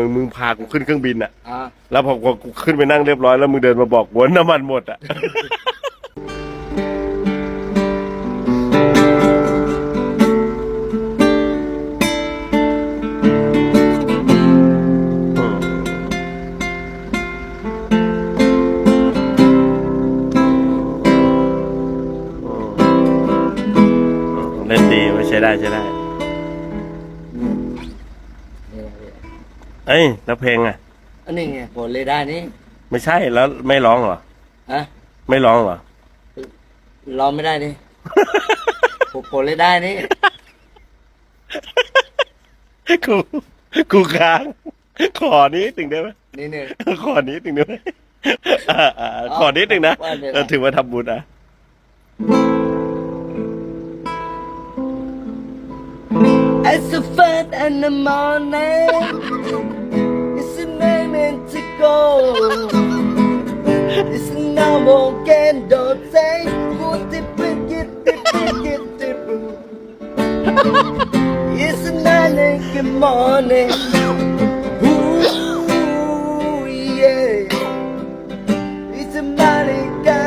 มึงมึงพากูขึ้นเครื่องบินอะอ่าแล้วพอกูขึ้นไปนั่งเรียบร้อยแล้วมึงเดินมาบอกว่าน้ำมันหมดอะเล่นดีไม่ใช่ได้ใช่ได้ เอ้ยแล้วเพลงอะอันนี้ไงโปรดเลยได้นี่ไม่ใช่แล้วไม่ร้องเหรอฮะไม่ร้องเหรอร้องไม่ได้นี่โปรดโปรดเลยได้นี่กูกูค้างขอนี้ถึงได้ไหมนี่เนี่ย ขอนี้ถึงได้ไหมอ่าอ่าขอนี้ถึงนะว่าเดี๋ยวนะ เออถือว่าทำบุญอะ It's a fun in the morning It's a moment to go It's a number can don't say Put it pick it pick it. It's a nine in the morning. Ooh yeah. It's a money got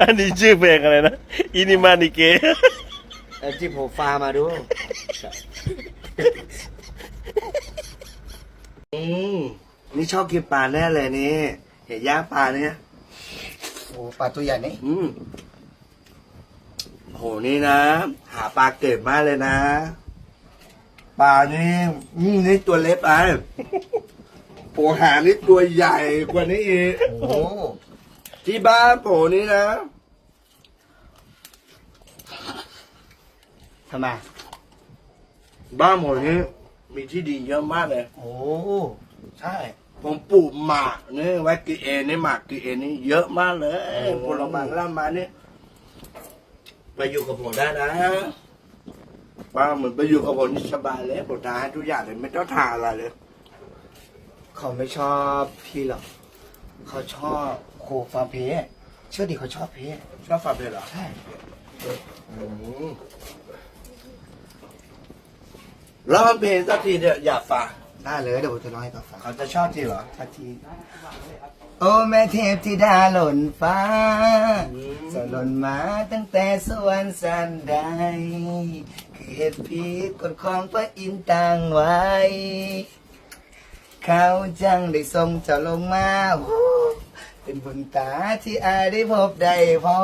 อันนี้ชื่อเพลงอะไรนะอินิมานิเกเออที่ผมฟามาดู อืมนี่ชอบกินปลาแน่เลยนี่ เห็นย่างปลาเนี่ย โอ้ปลาตัวใหญ่นี่ อืมโหนี่นะ หาปลาเก็บมากเลยนะ ปลานี่อืมนี่ตัวเล็กไปโผหานี่ตัวใหญ่กว่านี้อีกโอ้ ที่บ้านโผนี่นะ ทำไมบ้านผมนี่มีที่ดินเยอะมากเลย โอ้ใช่ ผมปลูกหมากนี่ไว้กินเองนี่หมากกินเองนี่เยอะมากเลยผลไม้ล่ามานี่ไปอยู่กับผมได้นะว่าเหมือนไปอยู่กับผมนี่สบายเลยผมทานให้ทุกอย่างเลยไม่ต้องทานอะไรเลยเขาไม่ชอบพี่หรอกเขาชอบโคฟาร์มเพสเชื่อดิเขาชอบเพสชอบฟังเพลงเหรอใช่ อืม ร้องเพลงสักทีเนี่ยอยากฟังได้เลยเดี๋ยวผมจะร้องให้เขาฟังเขาจะชอบทีเหรอสักที โอ้แม่เทพธิดาหล่นฟ้าอืมจะหล่นมาตั้งแต่สวรรค์สันใดคือเหตุพีกฎของพระอินทร์ตั้งไว้ เขาจังได้ทรงเจ้าลงมาโอ้เป็นบุญตาที่อายได้พบได้พอ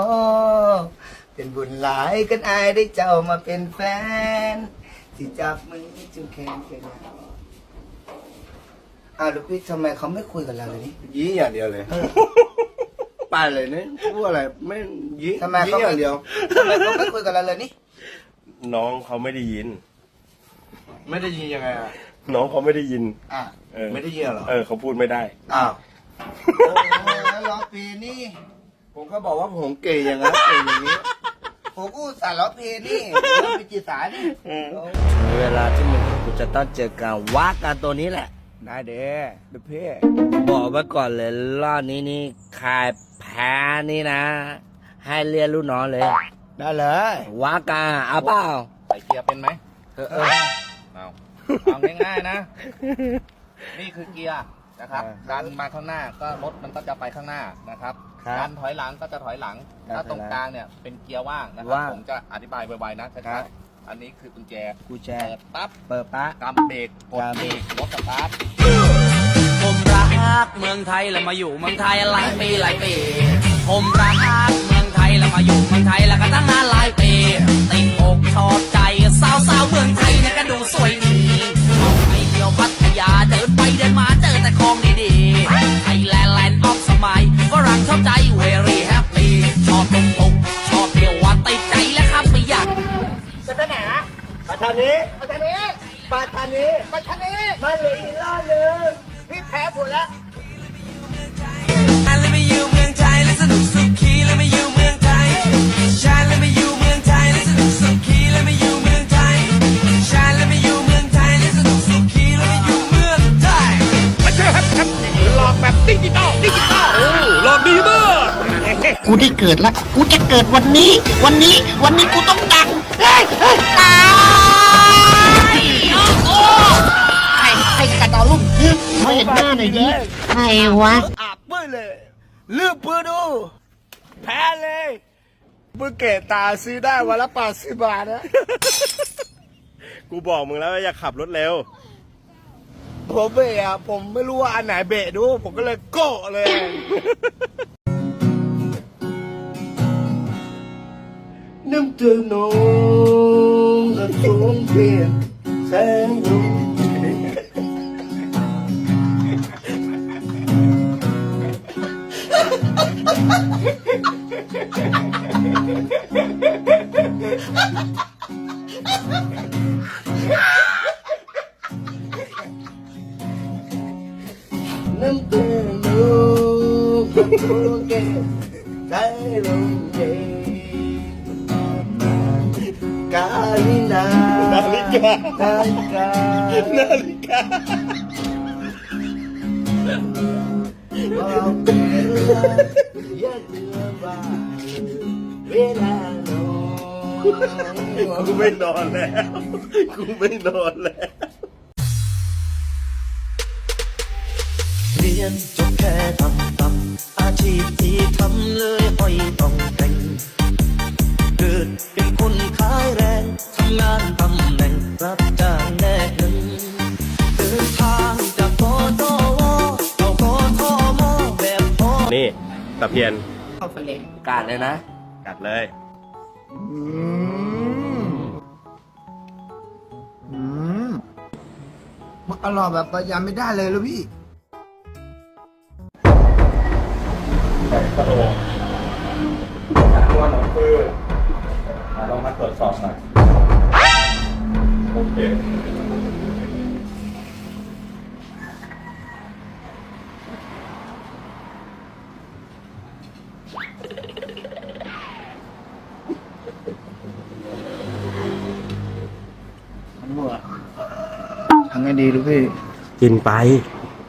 เป็นบุญหลายกันอายได้เจ้ามาเป็นแฟน ที่จับมือจุงแขนกันอ้าวลูกพี่ทำไมเขาไม่คุยกับเราเลยนี่ยิ้มอย่างเดียวเลยไปเลยเนี่ยพูดอะไรไม่ยิ้มทำไมยิ้เขามอย่างเดียวทำไมเขาไม่คุยกับเราเลยนี่น้องเขาไม่ได้ยิน ไม่ได้ยินยังไงอะน้องเขาไม่ได้ยินอะเออไม่ได้ยินเหรอเออเขาพูดไม่ได้อ้าวโอ้แล้วร้องเพลงนี่ผมก็บอกว่าผมเก่งอย่างนั้นเก่งอย่างนี้ ผมกูสารร้องเพลงนี่ร้องเป็นจีสานี่เวลาที่มึงกูจะต้องเจอกันว่ากันตัวนี้แหละได้เด้อเด้อเพ่บอกไว้ก่อนเลยรอบนี้นี่ใครแพ้นี่นะ ให้เรียนลูกน้องเลย ได้เลยว่ากันเอาเปล่าใส่เกียร์เป็นไหมเออเออเอาเอาง่ายๆนะ นี่คือเกียร์ นะครับ ดันมาข้างหน้าก็รถมันก็จะไปข้างหน้านะครับ ครับดันถอยหลังก็จะถอยหลังครับถ้าตรงกลางเนี่ยเป็นเกียร์ว่างนะครับ ว่างผมจะอธิบายไวๆนะครัช้าบๆอันนี้คือกุญแจกูแจเปิดปั๊บเปิดปะ กำเบรกกดกำเบเบรรก กรถสตาร์ทผมรักเมืองไทยแล้วมาอยู่เมืองไทยหลายปีหลายปี ผมรักเมืองไทยแล้วมาอยู่เมืองไทยแล้วก็ตั้ ทานี้มาทางนี้ปาทางนี้มาทางนี้มาเหลืออีกรอบหนึ่งพี่แพ้หมดแล้ว Let me you เมืองไทยและสนุกสุขี Let me you เมืองไทย Shine Let me you เมืองไทยและสนุกสุขี Let me you เมืองไทย Shine Let me you เมืองไทยและสนุกสุขี Let me you เมืองไทยมาเจอครับครับหลอกแบบดิจิตอลดิจิตอลโอ้หลอกดีมากกูได้เกิดแล้ว กูจะเกิดวันนี้ วันนี้ วันนี้กูต้องดัง เฮ้ย ใครวะอาบปื้เลยเลือกปื้ดู แพ้เลยปื้เกตตาซื้อได้วันละแปดสิบบาทนะกูบอกมึงแล้วว่าอย่าขับรถเร็ว ผมเบะอะผมไม่รู้ว่าอันไหนเบะดู ผมก็เลยโก้เลย น้ำเตือนนองกระทงเพียงแสงลม น้ำเตือนนองกระทง เพียงแสงลมเย็นกาลินานาฬิกานาฬิกานาฬิกาเราเป็นยาเดือบาเวลาโนกูไม่นอนแล้ว กูไม่นอนแล้ว เรียนจบแค่ทำตำอาชีพที่ทำเลยห้อยต้องแต่งเกิดเป็นคนขายแรงทำงานตำแหน่งรับจ้างแลกเงินเดินทางจากกตวเข้ากทมแบบพอนี่ตะเพียนกาดเลยนะ กัดเลย มันอร่อยแบบประยามไม่ได้เลยแล้วพี่ตัวหนอคือลองมาตรวจสอบหน่อยโอเค ดีลูกพี่กินไป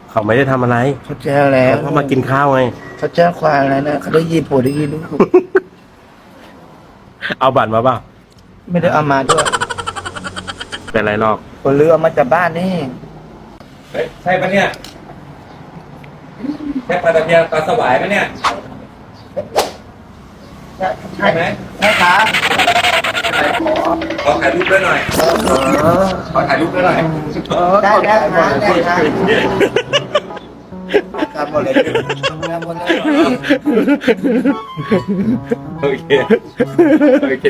เขาไม่ได้ทำอะไรเขาแจ้งแล้วเขามากินข้าวไง เขาแจ้งความอะไรนะเขาได้ยินผัวได้ยินลูกเอาบัตรมาเปล่าไม่ได้เอามาด้วยเป็นไรหรอกคนเรือเอามาจากบ้านนี่เฮ้ยใช่ปะเนี่ยใช่ปลาตะเพียนปลาสวายปะเนี่ย ใช่ไหมใช่ค รับขอถ่ายรูปด้วยหน่อยขอถ่ายรูปด้วยหน่อยได้ได้ครับได้ครับครับหมดเลยครับหมดเลยโอเคโอเค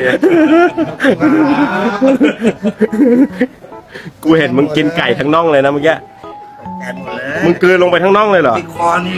กูเห็นมึงกินไก่ทั้งน่องเลยนะเมื่อกี้แกหมดเลยมึงกลืนลงไปทั้งน่องเลยเหรอติดคอนี่